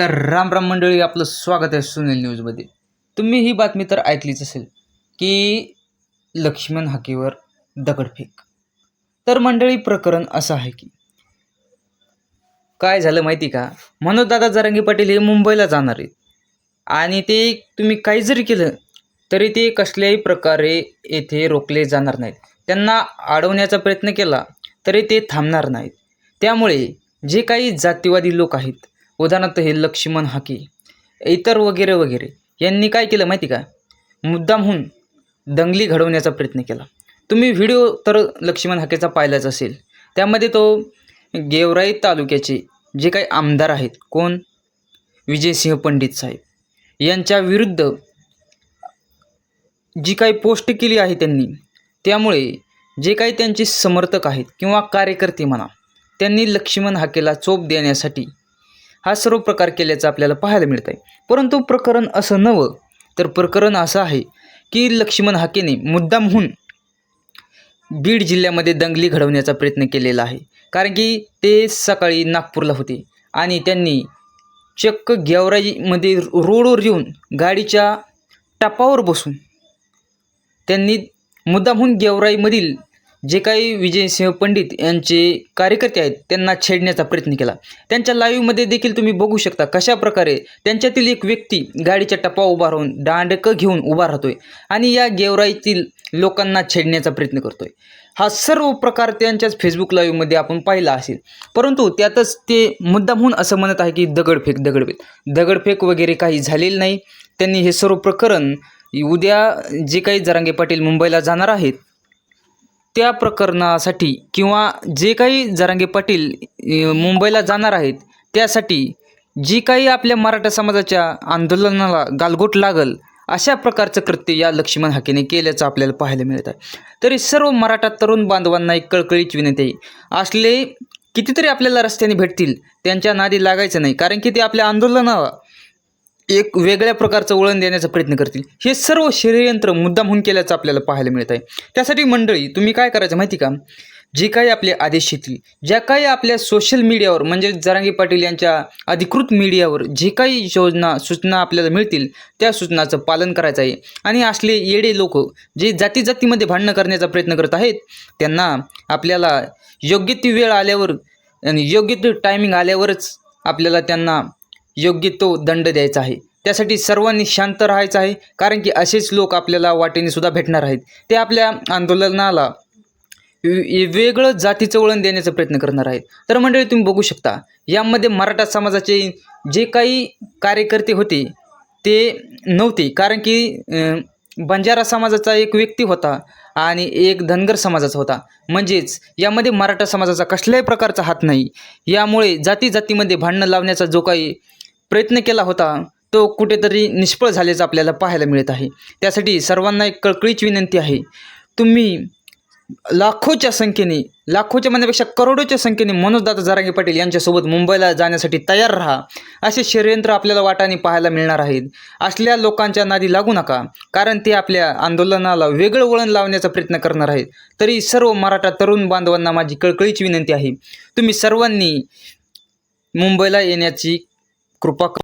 तर राम राम मंडळी आपलं स्वागत आहे सुनील न्यूजमध्ये. तुम्ही ही बातमी तर ऐकलीच असेल की लक्ष्मण हाकेवर दगडफेक. तर मंडळी प्रकरण असं आहे की काय झालं माहिती का? मनोजदादा जरांगी पाटील हे मुंबईला जाणार आहेत. आणि ते तुम्ही काही जरी केलं तरी ते कसल्याही प्रकारे येथे रोखले जाणार नाहीत. त्यांना अडवण्याचा प्रयत्न केला तरी ते थांबणार नाहीत. त्यामुळे जे काही जातीवादी लोक आहेत उदाहरणार्थ हे लक्ष्मण हाके इतर वगैरे वगैरे. यांनी काय केलं माहिती का? मुद्दामहून दंगली घडवण्याचा प्रयत्न केला. तुम्ही व्हिडिओ तर लक्ष्मण हाकेचा पाहिलाच असेल. त्यामध्ये तो गेवराई तालुक्याचे जे काही आमदार आहेत कोण? विजयसिंह पंडित साहेब. यांच्या विरुद्ध जी काही पोस्ट केली आहे त्यांनी त्यामुळे जे काही त्यांचे समर्थक आहेत किंवा कार्यकर्ते म्हणा त्यांनी लक्ष्मण हाकेला चोप देण्यासाठी हा सर्व प्रकार केल्याचं आपल्याला पाहायला मिळत आहे परंतु प्रकरण असं नवं तर प्रकरण असं आहे की लक्ष्मण हाकेने मुद्दामहून बीड जिल्ह्यामध्ये दंगली घडवण्याचा प्रयत्न केलेला आहे. कारण की ते सकाळी नागपूरला होते आणि त्यांनी चक्क गेवराईमध्ये रोडवर येऊन गाडीच्या टापावर बसून त्यांनी मुद्दामहून गेवराईमधील जे काही विजयसिंह पंडित यांचे कार्यकर्ते आहेत त्यांना छेडण्याचा प्रयत्न केला. त्यांच्या लाईव्हमध्ये देखील तुम्ही बघू शकता कशा प्रकारे त्यांच्यातील एक व्यक्ती गाडीच्या टप्पा उभा राहून दांडकं घेऊन उभा राहतोय आणि या गेवराईतील लोकांना छेडण्याचा प्रयत्न करतोय. हा सर्व प्रकार त्यांच्याच फेसबुक लाईव्हमध्ये आपण पाहिला असेल. परंतु त्यातच ते मुद्दामहून असं म्हणत आहे की दगडफेक दगडफेक. दगडफेक वगैरे काही झालेलं नाही. त्यांनी हे सर्व प्रकरण उद्या जे काही जरांगे पाटील मुंबईला जाणार आहेत त्या प्रकरणासाठी किंवा जे काही जरांगे पाटील मुंबईला जाणार आहेत त्यासाठी जी काही आपल्या मराठा समाजाच्या आंदोलनाला गालगोट लागल अशा प्रकारचं कृत्य या लक्ष्मण हाकेने केल्याचं आपल्याला पाहायला मिळत आहे. तरी सर्व मराठा तरुण बांधवांना एक कळकळीची विनंती आहे. असले कितीतरी आपल्याला रस्त्याने भेटतील त्यांच्या नादी लागायचं नाही कारण की ते आपल्या आंदोलनाला एक वेगळ्या प्रकारचं वळण देण्याचा प्रयत्न करतील. हे सर्व षडयंत्र मुद्दामहून केल्याचं आपल्याला पाहायला मिळत आहे. त्यासाठी मंडळी तुम्ही काय करायचं माहिती का? जे काही आपले आदेश येतील ज्या काही आपल्या सोशल मीडियावर म्हणजे जरांगी पाटील यांच्या अधिकृत मीडियावर जे काही योजना सूचना आपल्याला मिळतील त्या सूचनाचं पालन करायचं आहे. आणि असले येडे लोक जे जाती जातीमध्ये भांडणं करण्याचा प्रयत्न करत आहेत त्यांना आपल्याला योग्य ती वेळ आल्यावर आणि योग्य ते टायमिंग आल्यावरच आपल्याला त्यांना योग्य तो दंड द्यायचा आहे. त्यासाठी सर्वांनी शांत राहायचं आहे कारण की असेच लोक आपल्याला वाटेने सुद्धा भेटणार आहेत. ते आपल्या आंदोलनाला वेगळं जातीचं वळण देण्याचा प्रयत्न करणार आहेत. तर मंडळी तुम्ही बघू शकता यामध्ये मराठा समाजाचे जे काही कार्यकर्ते होते ते नव्हते. कारण की बंजारा समाजाचा एक व्यक्ती होता आणि एक धनगर समाजाचा होता. म्हणजेच यामध्ये मराठा समाजाचा कसल्याही प्रकारचा हात नाही. यामुळे जाती जातीमध्ये भांडणं लावण्याचा जो काही प्रयत्न केला होता तो कुठेतरी निष्फळ झाल्याचं आपल्याला पाहायला मिळत आहे. त्यासाठी सर्वांना एक कळकळीची विनंती आहे. तुम्ही लाखोच्या संख्येने लाखोच्या म्हणण्यापेक्षा करोडोच्या संख्येने मनोजदादा जारांगे पाटील यांच्यासोबत मुंबईला जाण्यासाठी तयार राहा असे षडयंत्र आपल्याला वाटाने पाहायला मिळणार आहेत. असल्या लोकांच्या नादी लागू नका कारण ते आपल्या आंदोलनाला वेगळं वळण लावण्याचा प्रयत्न करणार आहेत. तरी सर्व मराठा तरुण बांधवांना माझी कळकळीची विनंती आहे. तुम्ही सर्वांनी मुंबईला येण्याची कृपा क-